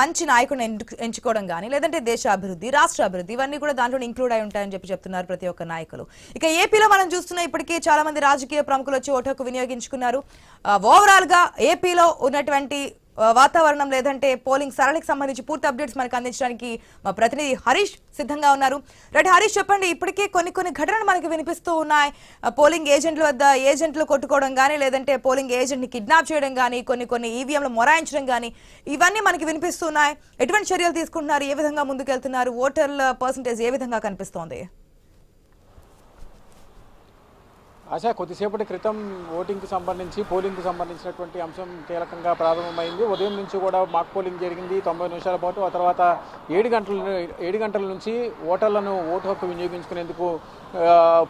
మంచి నాయకుడిని ఎంచుకోవడం కానీ లేదంటే దేశ అభివృద్ధి రాష్ట్ర అభివృద్ధి ఇవన్నీ కూడా దాంట్లో ఇంక్లూడ్ అయి ఉంటాయని చెప్పి చెప్తున్నారు ప్రతి ఒక్క నాయకులు. ఇక ఏపీలో మనం చూస్తున్న ఇప్పటికీ చాలా మంది రాజకీయ ప్రముఖులు వచ్చి ఓటు హక్కు వినియోగించుకున్నారు. ఓవరాల్గా ఏపీలో ఉన్నటువంటి వాతావరణం లేదంటే పోలింగ్ సరళికి సంబంధించి పూర్తి అప్డేట్స్ మనకు అందించడానికి మా ప్రతినిధి హరీష్ సిద్ధంగా ఉన్నారు. రైట్ హరీష్ చెప్పండి ఇప్పటికే కొన్ని కొన్ని ఘటనలు మనకి వినిపిస్తూ ఉన్నాయి. పోలింగ్ ఏజెంట్ల వద్ద ఏజెంట్లు కొట్టుకోవడం కానీ లేదంటే పోలింగ్ ఏజెంట్ని కిడ్నాప్ చేయడం కానీ కొన్ని కొన్ని ఈవీఎంలు మొరాయించడం కానీ ఇవన్నీ మనకి వినిపిస్తున్నాయి ఎటువంటి చర్యలు తీసుకుంటున్నారు? ఏ విధంగా ముందుకెళ్తున్నారు? ఓటర్ల పర్సంటేజ్ ఏ విధంగా కనిపిస్తోంది? ఆశా కొద్దిసేపటి క్రితం ఓటింగ్కి సంబంధించి పోలింగ్కి సంబంధించినటువంటి అంశం కీలకంగా ప్రారంభమైంది. ఉదయం నుంచి కూడా మాక్ పోలింగ్ జరిగింది. తొంభై నిమిషాల పాటు ఆ తర్వాత ఏడు గంటల ఏడు గంటల నుంచి ఓటర్లను ఓటు హక్కు వినియోగించుకునేందుకు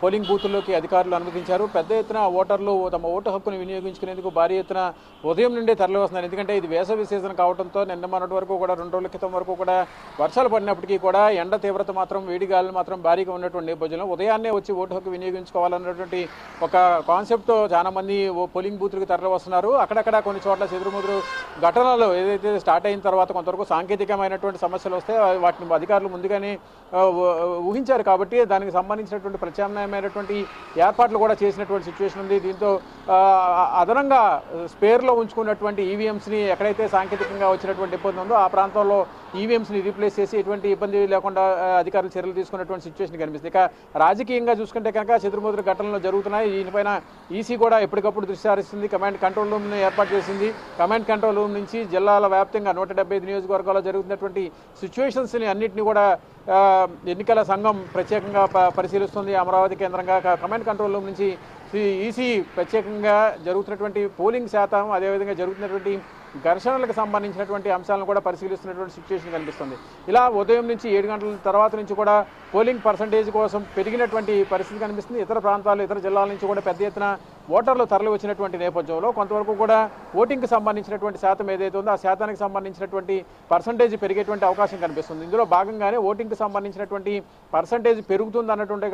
పోలింగ్ బూతుల్లోకి అధికారులు అనుమతించారు. పెద్ద ఎత్తున ఓటర్లు తమ ఓటు హక్కును వినియోగించుకునేందుకు భారీ ఎత్తున ఉదయం నుండే తరలివస్తున్నారు ఎందుకంటే ఇది వేసవి సీజన్ కావడంతో నిన్న మొన్నటి వరకు కూడా రెండు రోజుల క్రితం వరకు కూడా వర్షాలు పడినప్పటికీ కూడా ఎండ తీవ్రత మాత్రం వేడిగాలు మాత్రం భారీగా ఉన్నటువంటి నేపథ్యంలో ఉదయాన్నే వచ్చి ఓటు హక్కు వినియోగించుకోవాలన్నటువంటి ఒక కాన్సెప్ట్తో చాలా మంది ఓ పోలింగ్ బూత్లకు తరలి వస్తున్నారు అక్కడక్కడ కొన్ని చోట్ల చెదురుముదురు ఘటనలు ఏదైతే స్టార్ట్ అయిన తర్వాత కొంతవరకు సాంకేతికమైనటువంటి సమస్యలు వస్తే వాటిని అధికారులు ముందుగానే ఊహించారు కాబట్టి దానికి సంబంధించినటువంటి ప్రత్యామ్నాయమైనటువంటి ఏర్పాట్లు కూడా చేసినటువంటి సిచ్యువేషన్ ఉంది. దీంతో అదనంగా స్పేర్లో ఉంచుకున్నటువంటి ఈవీఎంస్ని ఎక్కడైతే సాంకేతికంగా వచ్చినటువంటి ఇబ్బంది ఉందో ఆ ప్రాంతంలో ఈవీఎంస్ని రీప్లేస్ చేసి ఎటువంటి ఇబ్బంది లేకుండా అధికారులు చర్యలు తీసుకున్నటువంటి సిచ్యువేషన్ కనిపిస్తుంది. ఇక రాజకీయంగా చూసుకుంటే కనుక చెదురుముదురు ఘటనలు జరుగుతున్నాయి. దీనిపైన ఈసీ కూడా ఎప్పటికప్పుడు దృష్టి సారిస్తుంది. కమాండ్ కంట్రోల్ రూమ్ని ఏర్పాటు చేసింది. కమాండ్ కంట్రోల్ రూమ్ నుంచి జిల్లాల వ్యాప్తంగా నూట డెబ్బై నియోజకవర్గాల్లో జరుగుతున్నటువంటి సిచ్యువేషన్స్ని అన్నింటినీ కూడా ఎన్నికల సంఘం ప్రత్యేకంగా పరిశీలిస్తుంది. అమరావతి కేంద్రంగా కమాండ్ కంట్రోల్ రూమ్ నుంచి ఈసీ ప్రత్యేకంగా జరుగుతున్నటువంటి పోలింగ్ శాతం అదేవిధంగా జరుగుతున్నటువంటి ఘర్షణలకు సంబంధించినటువంటి అంశాలను కూడా పరిశీలిస్తున్నటువంటి సిచ్యువేషన్ కనిపిస్తుంది. ఇలా ఉదయం నుంచి ఏడు గంటల తర్వాత నుంచి కూడా పోలింగ్ పర్సంటేజ్ కోసం పెరిగినటువంటి పరిస్థితి కనిపిస్తుంది. ఇతర ప్రాంతాలు ఇతర జిల్లాల నుంచి కూడా పెద్ద ఎత్తున ఓటర్లు తరలి వచ్చినటువంటి నేపథ్యంలో కొంతవరకు కూడా ఓటింగ్కి సంబంధించినటువంటి శాతం ఏదైతే ఉందో ఆ శాతానికి సంబంధించినటువంటి పర్సంటేజ్ పెరిగేటువంటి అవకాశం కనిపిస్తుంది. ఇందులో భాగంగానే ఓటింగ్కి సంబంధించినటువంటి పర్సంటేజ్ పెరుగుతుంది అన్నటువంటి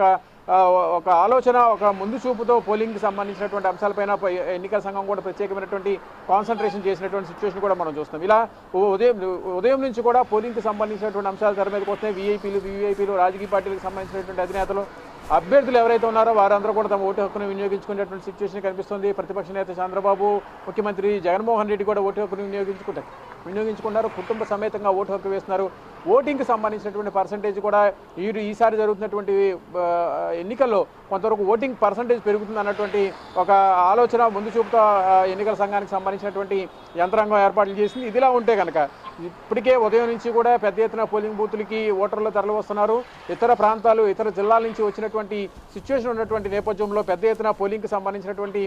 ఒక, ఆలోచన ఒక ముందు చూపుతో పోలింగ్కి సంబంధించినటువంటి అంశాలపైన ఎన్నికల సంఘం కూడా ప్రత్యేకమైనటువంటి కాన్సన్ట్రేషన్ చేసినటువంటి సిచ్యువేషన్ కూడా మనం చూస్తాం ఇలా ఉదయం ఉదయం నుంచి కూడా పోలింగ్కి సంబంధించినటువంటి అంశాలు తెర మీదకి వస్తున్నాయి వీఐపీలు వీఐపీలు రాజకీయ పార్టీలకు సంబంధించినటువంటి అధినేతలు అభ్యర్థులు ఎవరైతే ఉన్నారో వారందరూ కూడా తమ ఓటు హక్కును వినియోగించుకునేటువంటి సిచ్యువేషన్ కనిపిస్తుంది. ప్రతిపక్ష నేత చంద్రబాబు ముఖ్యమంత్రి జగన్మోహన్ రెడ్డి కూడా ఓటు హక్కును వినియోగించుకుంటారు. వినియోగించుకున్నారు కుటుంబ సమేతంగా ఓటు హక్కు వేస్తున్నారు. ఓటింగ్కి సంబంధించినటువంటి పర్సంటేజ్ కూడా ఈ ఈసారి జరుగుతున్నటువంటి ఎన్నికల్లో కొంతవరకు ఓటింగ్ పర్సంటేజ్ పెరుగుతుంది అన్నటువంటి ఒక ఆలోచన ముందు చూపుతో ఎన్నికల సంఘానికి సంబంధించినటువంటి యంత్రాంగం ఏర్పాట్లు చేసింది. ఇదిలా ఉంటే కనుక ఇప్పటికే ఉదయం నుంచి కూడా పెద్ద ఎత్తున పోలింగ్ బూతులకి ఓటర్లు తరలి వస్తున్నారు ఇతర ప్రాంతాలు ఇతర జిల్లాల నుంచి వచ్చినటువంటి సిచ్యువేషన్ ఉన్నటువంటి నేపథ్యంలో పెద్ద ఎత్తున పోలింగ్కి సంబంధించినటువంటి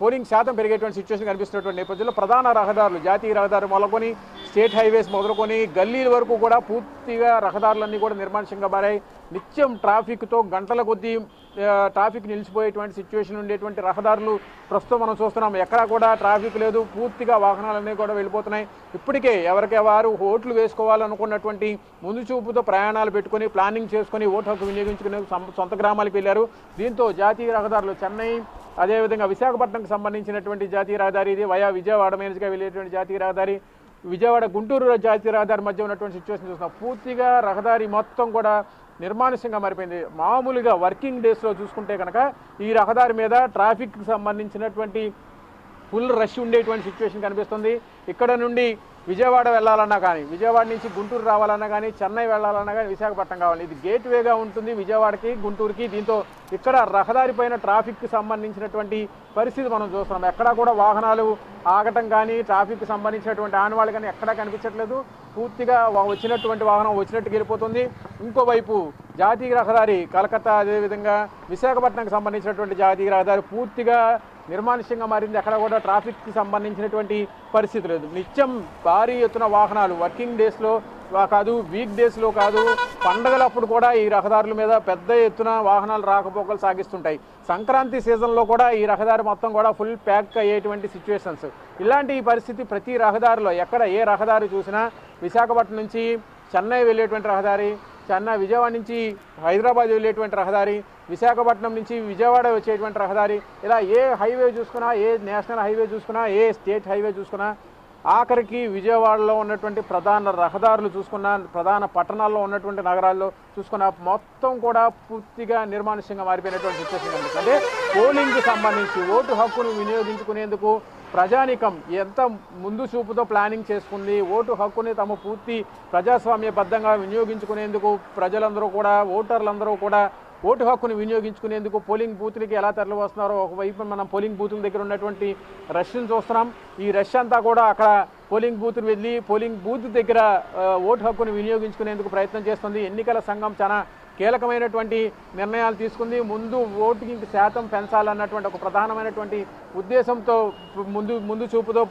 పోలింగ్ శాతం పెరిగేటువంటి సిచ్యువేషన్ కనిపిస్తున్నటువంటి నేపథ్యంలో ప్రధాన రహదారులు జాతీయ రహదారు మొదలుకొని స్టేట్ హైవేస్ మొదలుకొని గల్లీల వరకు కూడా పూర్తిగా రహదారులన్నీ కూడా నిర్మానుషంగా మారాయి. నిత్యం ట్రాఫిక్తో గంటల కొద్దీ ట్రాఫిక్ నిలిచిపోయేటువంటి సిచ్యువేషన్ ఉండేటువంటి రహదారులు ప్రస్తుతం మనం చూస్తున్నాం. ఎక్కడా కూడా ట్రాఫిక్ లేదు. పూర్తిగా వాహనాలన్నీ కూడా వెళ్ళిపోతున్నాయి. ఇప్పటికే ఎవరికే వారు ఓట్లు వేసుకోవాలనుకున్నటువంటి ముందు చూపుతో ప్రయాణాలు పెట్టుకొని ప్లానింగ్ చేసుకొని ఓటు హక్కు వినియోగించుకునే సొంత గ్రామాలకు వెళ్ళారు. దీంతో జాతీయ రహదారులు చెన్నై అదేవిధంగా విశాఖపట్నంకి సంబంధించినటువంటి జాతీయ రహదారి ఇది వయా విజయవాడ మీదుగా వెళ్ళేటువంటి జాతీయ రహదారి. విజయవాడ గుంటూరు జాతీయ రహదారి మధ్య ఉన్నటువంటి సిచ్యువేషన్ చూస్తున్నాం. పూర్తిగా రహదారి మొత్తం కూడా నిర్మానుష్యంగా మారిపోయింది. మామూలుగా వర్కింగ్ డేస్లో చూసుకుంటే కనుక ఈ రహదారి మీద ట్రాఫిక్కి సంబంధించినటువంటి ఫుల్ రష్ ఉండేటువంటి సిచ్యువేషన్ కనిపిస్తుంది. ఇక్కడ నుండి విజయవాడ వెళ్ళాలన్నా కానీ విజయవాడ నుంచి గుంటూరు రావాలన్నా కానీ చెన్నై వెళ్ళాలన్నా కానీ విశాఖపట్నం కావాలి. ఇది గేట్ వేగా ఉంటుంది విజయవాడకి గుంటూరుకి. దీంతో ఇక్కడ రహదారి పైన ట్రాఫిక్కి సంబంధించినటువంటి పరిస్థితి మనం చూస్తున్నాం. ఎక్కడా కూడా వాహనాలు ఆగటం కానీ ట్రాఫిక్కి సంబంధించినటువంటి ఆనవాళ్ళు కానీ ఎక్కడా కనిపించట్లేదు. పూర్తిగా వచ్చినటువంటి వాహనం వచ్చినట్టుకు వెళ్ళిపోతుంది. ఇంకోవైపు జాతీయ రహదారి కలకత్తా అదేవిధంగా విశాఖపట్నంకి సంబంధించినటువంటి జాతీయ రహదారి పూర్తిగా నిర్మానుష్యంగా మారింది. అక్కడ కూడా ట్రాఫిక్కి సంబంధించినటువంటి పరిస్థితి లేదు. నిత్యం భారీ ఎత్తున వాహనాలు వర్కింగ్ డేస్లో కాదు వీక్ డేస్లో కాదు పండగలప్పుడు కూడా ఈ రహదారుల మీద పెద్ద ఎత్తున వాహనాలు రాకపోకలు సాగిస్తుంటాయి. సంక్రాంతి సీజన్లో కూడా ఈ రహదారి మొత్తం కూడా ఫుల్ ప్యాక్ అయ్యేటువంటి సిచ్యువేషన్స్. ఇలాంటి ఈ పరిస్థితి ప్రతి రహదారిలో ఎక్కడ ఏ రహదారి చూసినా విశాఖపట్నం నుంచి చెన్నై వెళ్ళేటువంటి రహదారి చెన్నై విజయవాడ నుంచి హైదరాబాద్ వెళ్ళేటువంటి రహదారి విశాఖపట్నం నుంచి విజయవాడ వచ్చేటువంటి రహదారి ఇలా ఏ హైవే చూసుకున్నా ఏ నేషనల్ హైవే చూసుకున్నా ఏ స్టేట్ హైవే చూసుకున్నా ఆఖరికి విజయవాడలో ఉన్నటువంటి ప్రధాన రహదారులు చూసుకున్న ప్రధాన పట్టణాల్లో ఉన్నటువంటి నగరాల్లో చూసుకున్న మొత్తం కూడా పూర్తిగా నిర్మానుష్యంగా మారిపోయినటువంటి సిచ్యువేషన్ ఎందుకంటే అంటే పోలింగ్కి సంబంధించి ఓటు హక్కును వినియోగించుకునేందుకు ప్రజానికం ఎంత ముందు చూపుతో ప్లానింగ్ చేసుకుంది ఓటు హక్కుని తమ పూర్తి ప్రజాస్వామ్యబద్ధంగా వినియోగించుకునేందుకు ప్రజలందరూ కూడా ఓటర్లందరూ కూడా ఓటు హక్కును వినియోగించుకునేందుకు పోలింగ్ బూత్లకి ఎలా తరలివస్తున్నారో ఒకవైపు మనం పోలింగ్ బూతుల దగ్గర ఉన్నటువంటి రష్ను చూస్తున్నాం. ఈ రష్ అంతా కూడా అక్కడ పోలింగ్ బూత్లు వెళ్ళి పోలింగ్ బూత్ దగ్గర ఓటు హక్కును వినియోగించుకునేందుకు ప్రయత్నం చేస్తుంది. ఎన్నికల సంఘం చాలా కీలకమైనటువంటి నిర్ణయాలు తీసుకుంది. ముందు ఓటింగ్ శాతం పెంచాలన్నటువంటి ఒక ప్రధానమైనటువంటి ఉద్దేశంతో ముందు ముందు చూపుతో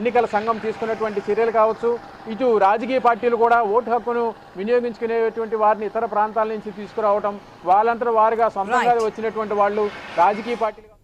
ఎన్నికల సంఘం తీసుకున్నటువంటి చర్యలు కావచ్చు. ఇటు రాజకీయ పార్టీలు కూడా ఓటు హక్కును వినియోగించుకునేటువంటి వారిని ఇతర ప్రాంతాల నుంచి తీసుకురావటం వాళ్ళంతా వారుగా సొంతంగా వచ్చినటువంటి వాళ్ళు రాజకీయ పార్టీలు